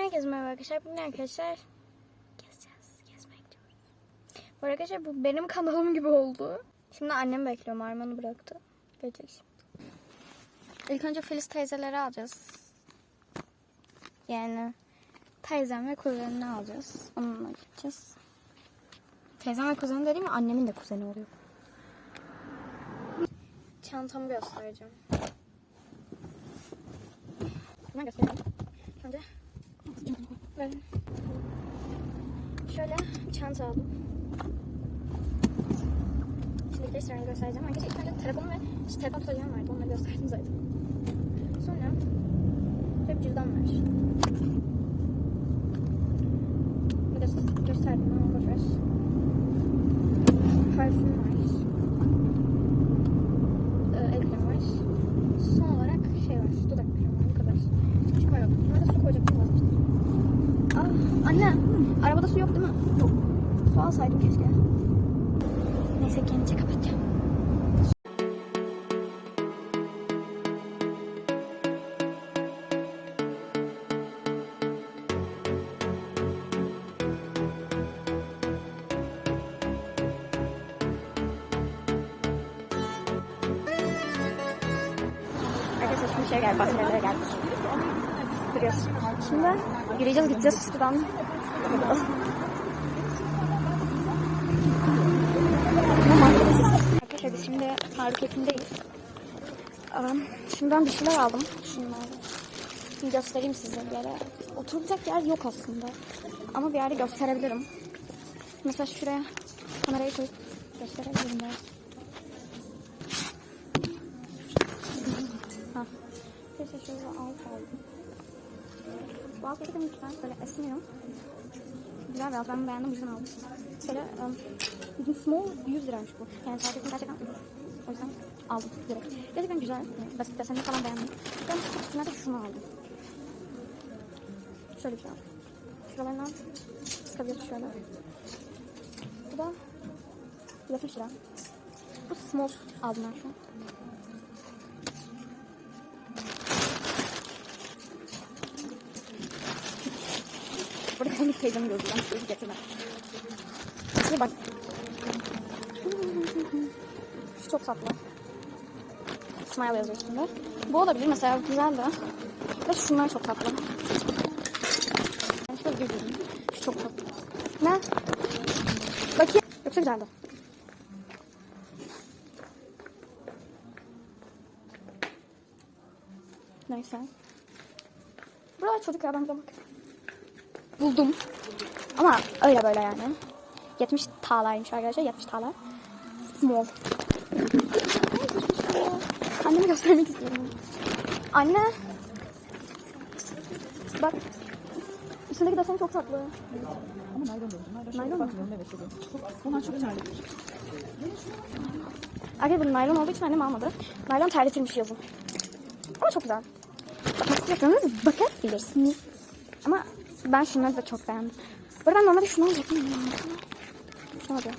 Herkese merhaba arkadaşlar. Bugün arkadaşlar gezeceğiz. Gezmek diyoruz. Bu arkadaşlar bu benim kanalım gibi oldu. Şimdi annem bekliyorum. Arman'ı bıraktı. Gelecek şimdi. İlk önce Filiz teyzeleri alacağız. Yani teyzem ve kuzenini alacağız. Onunla gideceğiz. Teyzem ve kuzeni dediğim annemin de kuzeni oluyor. Çantamı göstereceğim. Hemen göstereyim. Önce böyle. Şöyle çanta aldım. Şimdi göstereyim göstereceğim. Arkadaşlar ilk önce telefon ve işte telefon tuvalyem vardı. Onları gösterdim zaten. Sonra bir cüzdan var. Bir de gösterdim ama boş ver. Parfüm var. Ee, el kremi var. Son olarak şey var. Dudak kremi var. Bu kadar. Hiç var yok. Burada su koyacaktım vazgeçtim. Ah, anne. Arabada su yok değil mi? Yok. Su alsaydım keşke. Neyse gelince kapatacağım. Şimdi şey geldi, bahçelere geldik. Görüyorsun. Şimdi yürüyeceğiz, gideceğiz şuradan. Arkadaşlar biz şimdi marketindeyiz. Um, Şimdi ben bir şeyler aldım. Şunları. Şimdi göstereyim size bir yere. Oturacak yer yok aslında. Ama bir yerde gösterebilirim. Mesela şuraya kamerayı koyup gösterebilirim ben. Ha. Arkadaşlar şöyle alt aldım. Bu alt paketi lütfen böyle esniyor. Güzel biraz ben beğendim yüzden aldım. Şöyle um, small 100 liraymış bu. Yani sadece gerçekten ucuz. O yüzden aldım direkt. Gerçekten güzel. Yani basit desenini falan beğendim. Ben üstüne de şunu aldım. Şöyle bir şey aldım. Şuralarından sıkabiliyorsun şöyle. Bu da 70 lira. Bu small aldım ben şu an. Burada komik teyzemi gördüm. Ben şöyle getirmem. Şimdi bak. Şu çok tatlı. Smile yazıyor üstünde. Bu olabilir mesela güzel de. Ve şunlar çok tatlı. Ben şöyle gözüküyorum. Şu çok tatlı. Ne? Bakayım. Yoksa güzeldi. Neyse. Buralar çocuk ya ben bak. Buldum. Ama öyle böyle yani. 70 talaymış arkadaşlar. 70 tala. Small. Anneme göstermek istiyorum. Anne. Bak. Üstündeki desen çok tatlı. Ama naylon değil. Naylon Naylon mu? evet bunlar çok terliktir. Arkadaşlar bu naylon olduğu için annem almadı. Naylon terletilmiş yazın. Ama çok güzel. Bakmak istiyorsanız bakabilirsiniz. Ama ben şunları da çok beğendim. Bu arada ben normalde şunu alacaktım. Şunu alacağım.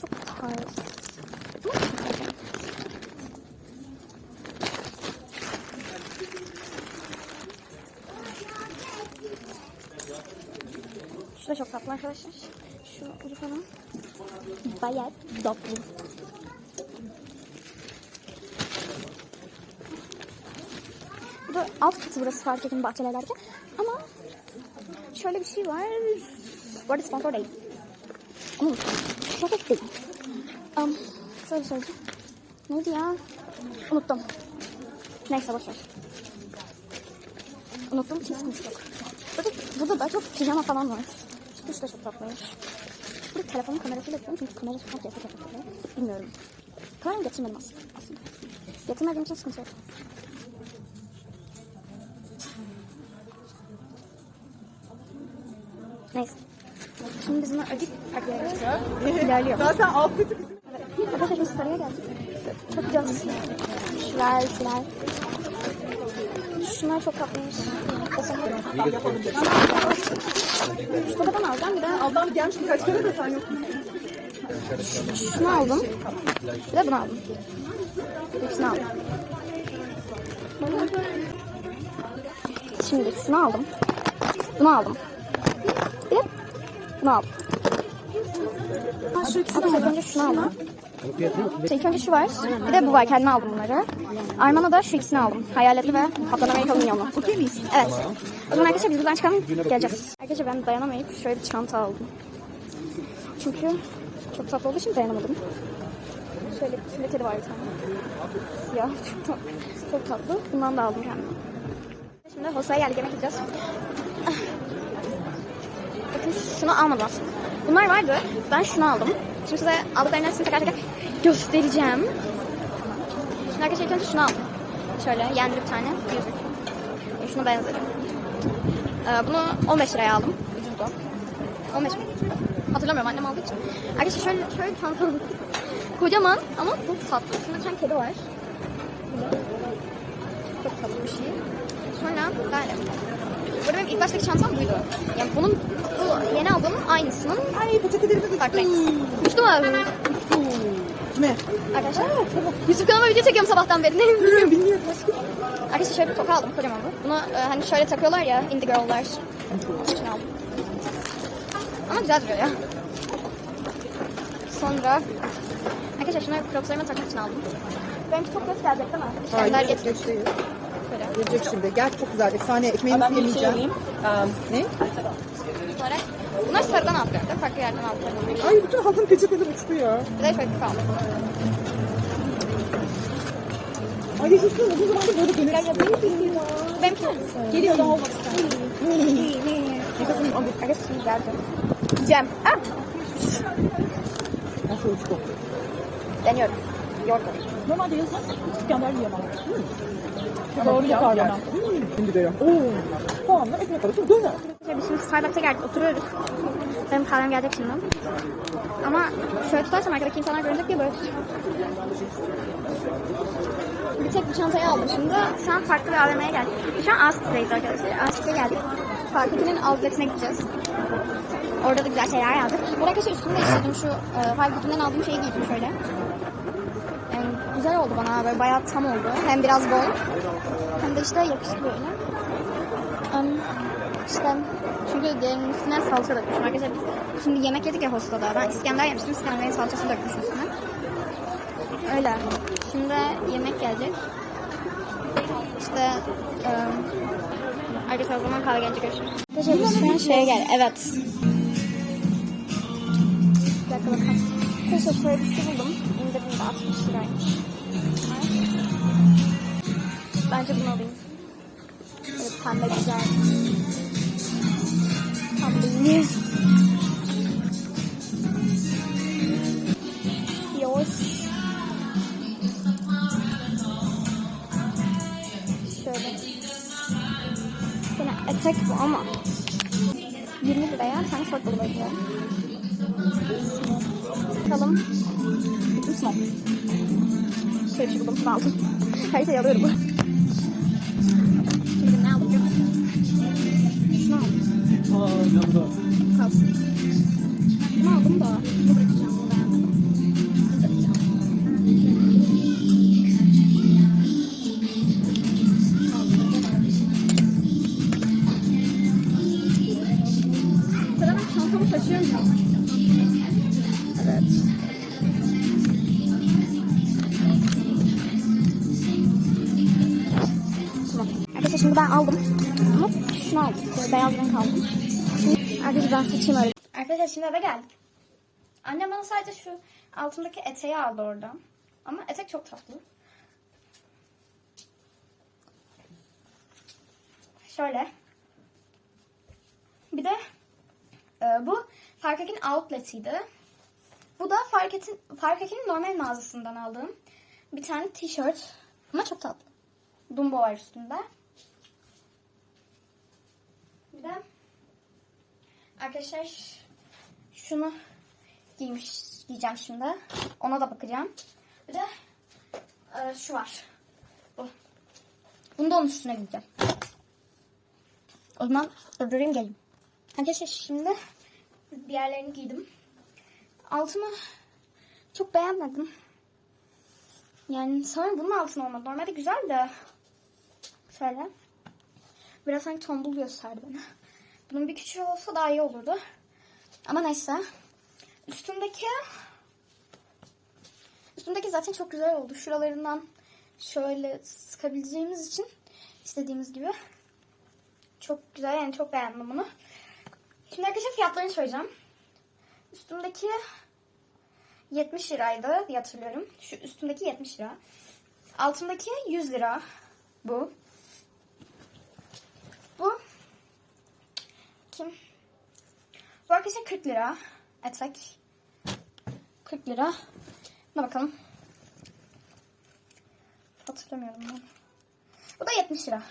Çok tarz. Şu da çok tatlı arkadaşlar. Şu ucu falan. Bayağı tatlı. Bu da alt katı burası fark edin bahçelerde. Ama şöyle bir şey var. Bu arada sponsor değil. Ama sponsor değil. Um, şöyle söyleyeceğim. Neydi ya? Unuttum. Neyse boşver. Unuttum için sıkıntı yok. Burada, burada daha çok pijama falan var. Şu da çok tatlıymış. Burada telefonun kamerasıyla yapıyorum çünkü kamerası çok yakın. Bilmiyorum. Kameramı getirmedim aslında. Getirmediğim için sıkıntı yok. Neyse. Şimdi biz bunu ödeyip farklı yere geçeceğiz. İlerliyor. Zaten alt kötü bizim. Arkadaşlar biz sarıya geldik. Çok güzel. Şular, şular. Şunlar çok tatlıymış. Kadar alacağım bir de Ablam gelmiş birkaç kere de sen yoksun. şunu aldım. Bir de bunu aldım. İkisini aldım. Şimdi şunu aldım. Bunu aldım. Bir bunu aldım. Şu ikisini ilk önce şunu aldım. İşte ilk önce şu var. Bir de bu var. Kendime aldım bunları. Armana da şu ikisini aldım. Hayaletli ve Kaptan Amerikalı minyonlu. Okey miyiz? Evet. O zaman arkadaşlar biz buradan çıkalım. Geleceğiz. Arkadaşlar ben dayanamayıp şöyle bir çanta aldım. Çünkü çok tatlı olduğu için dayanamadım. Şöyle içinde kedi var bir tane. Siyah. Çok tatlı. Çok tatlı. Bundan da aldım kendime. Şimdi hostaya geldik yemek yiyeceğiz. Bakın şunu almadım aslında. Bunlar vardı. Ben şunu aldım. Şimdi size aldıklarının hepsini teker teker göstereceğim. Şimdi arkadaşlar ilk önce şunu aldım. Şöyle yendiri bir tane yüzük. E, Şuna benzedim. Ee, bunu 15 liraya aldım. Ucuzdu. 15 mi? Hatırlamıyorum annem aldığı için. Arkadaşlar şöyle, şöyle bir. Kocaman ama çok tatlı. Üstünde bir kedi var. Çok tatlı bir şey. Sonra ben... Burada benim ilk baştaki çantam buydu. Yani bunun bu yeni aldığımın aynısının Ay peçetelerimiz farklı renk. Uçtu mu? Ne? Arkadaşlar YouTube kanalıma video çekiyorum sabahtan beri. Ne bilmiyorum. Bilmiyorum. Arkadaşlar şöyle bir toka aldım kocaman bu. Bunu e, hani şöyle takıyorlar ya indie girl'lar. İçin aldım. Ama güzel duruyor ya. Sonra Arkadaşlar şunları cropslarıma takmak için aldım. Benimki çok geç gelecek değil mi? Hayır, değil. Böyle. Gelecek şimdi. Gel çok güzel. Efsane ekmeğimizi yemeyeceğim. Um, ne? Bunlar sarıdan aldılar. da Farklı yerden aldılar. Ay bütün hazın peçeteler uçtu ya. Bir de şöyle bir kaldı. Ay yaşasın uzun zamandır böyle döner istiyorum. Benimki mi? Geliyor daha olmak istedim. Arkadaşlar arkadaşlar şimdi geldi. Yiyeceğim. Ah! Nasıl uçtu? Deniyorum. Yorgun. Normalde yazın İskender yiyemem. Doğru bana. Şimdi de ya. Oo. Soğanla ekmek arası döner. Biz şimdi Starbucks'a geldik, oturuyoruz. Benim kahvem gelecek şimdi. Ama şöyle tutarsam arkadaki insanlar görecek diye böyle. Bir tek bu çantayı aldım şimdi. Şu an farklı bir AVM'ye geldik. Şu an Asti'deyiz arkadaşlar. Asti'ye geldik. Farklı'nın outletine gideceğiz. Orada da güzel şeyler aldık. Bu arkadaşlar üstümde istedim şu e, Farklı'dan aldığım şeyi giydim şöyle. Yani güzel oldu bana böyle bayağı tam oldu. Hem biraz bol işte yakışıklı böyle. Um, işte çünkü diğerinin üstüne salça dökmüşüm. Arkadaşlar biz şimdi yemek yedik ya hostada. Ben İskender yemiştim. İskender'in salçası dökmüşüm üstüne. Öyle. Şimdi yemek gelecek. İşte um, arkadaşlar o zaman kahve gelecek görüşürüz. Arkadaşlar biz şu an şeye geldik. Evet. Bir dakika bakalım. Arkadaşlar şöyle bir şey buldum. İndirimde 60 liraymış. Bence bunu alayım. Evet, pembe güzel. Pembe. Yours. Şöyle. Yine etek bu ama 20 liraya tane şort bulabiliyorum. Bakalım. Small. Şöyle şey buldum. Aldım. Her şeyi alıyorum. Kalsın. Bunu aldım da bunu bırakacağım. Bunu beğenmedim. Bırakacağım. Bu kadar ben çantamı taşıyorum ya. Evet. Arkadaşlar şimdi ben aldım. Ama şunu aldım. Böyle beyaz renk aldım. Arkadaşlar ben seçeyim öyle. Arkadaşlar şimdi eve geldik. Annem bana sadece şu altındaki eteği aldı oradan. Ama etek çok tatlı. Şöyle. Bir de e, bu Farkak'in outlet'iydi. Bu da Farkak'in Farkak'in normal mağazasından aldığım bir tane tişört. Ama çok tatlı. Dumbo var üstünde. Bir de arkadaşlar şunu giymiş giyeceğim şimdi. Ona da bakacağım. Bir de e, şu var. Bu. Bunu da onun üstüne giyeceğim. O zaman durdurayım geleyim. Arkadaşlar şimdi diğerlerini giydim. Altını çok beğenmedim. Yani sanırım bunun altına olmadı. Normalde güzel de. Şöyle. Biraz sanki tombul gösterdi bana. Bunun bir küçüğü olsa daha iyi olurdu. Ama neyse. Üstündeki üstündeki zaten çok güzel oldu. Şuralarından şöyle sıkabileceğimiz için istediğimiz gibi. Çok güzel yani çok beğendim bunu. Şimdi arkadaşlar fiyatlarını söyleyeceğim. Üstümdeki 70 liraydı diye hatırlıyorum. Şu üstümdeki 70 lira. Altındaki 100 lira. Bu. Bu. Kim? Bu arkadaşlar 40 lira. Etek. 40 lira. Buna bakalım. Hatırlamıyorum ben. Bu da 70 lira.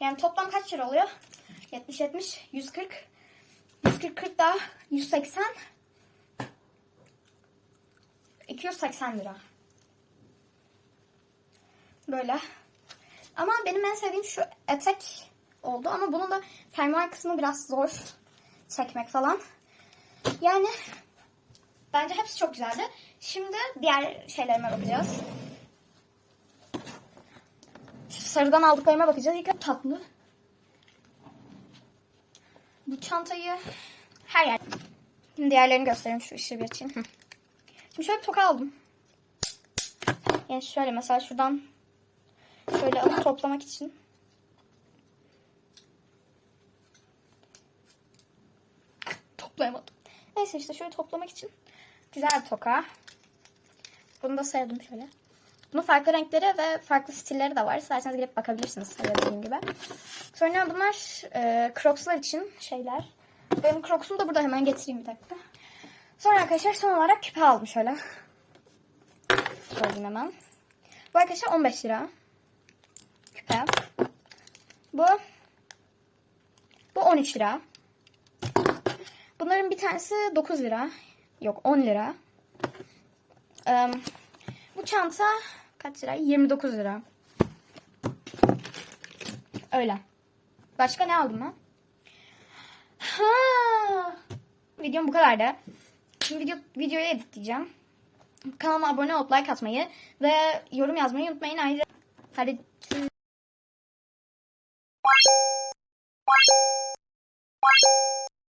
Yani toplam kaç lira oluyor? 70 70 140 140 40 daha 180 280 lira. Böyle. Ama benim en sevdiğim şu etek oldu ama bunun da fermuar kısmı biraz zor çekmek falan. Yani bence hepsi çok güzeldi. Şimdi diğer şeylerime bakacağız. Şu sarıdan aldıklarıma bakacağız. İlk tatlı. Bu çantayı her yer. Şimdi diğerlerini göstereyim şu işi bir açayım. Şimdi şöyle bir toka aldım. Yani şöyle mesela şuradan şöyle alıp toplamak için. Toplayamadım. Neyse işte şöyle toplamak için güzel bir toka. Bunu da sevdim şöyle. Bunun farklı renkleri ve farklı stilleri de var. İsterseniz girip bakabilirsiniz dediğim gibi. Sonra bunlar e, Crocs'lar için şeyler. Benim Crocs'um da burada hemen getireyim bir dakika. Sonra arkadaşlar son olarak küpe aldım şöyle. Söyleyeyim hemen. Bu arkadaşlar 15 lira. Küpe. Bu bu 13 lira. Bunların bir tanesi 9 lira. Yok 10 lira. Eee, bu çanta kaç lira? 29 lira. Öyle. Başka ne aldım ben? Ha. Videom bu kadardı. Şimdi video, videoyu editleyeceğim. Kanalıma abone olup like atmayı ve yorum yazmayı unutmayın. Ayrıca hadi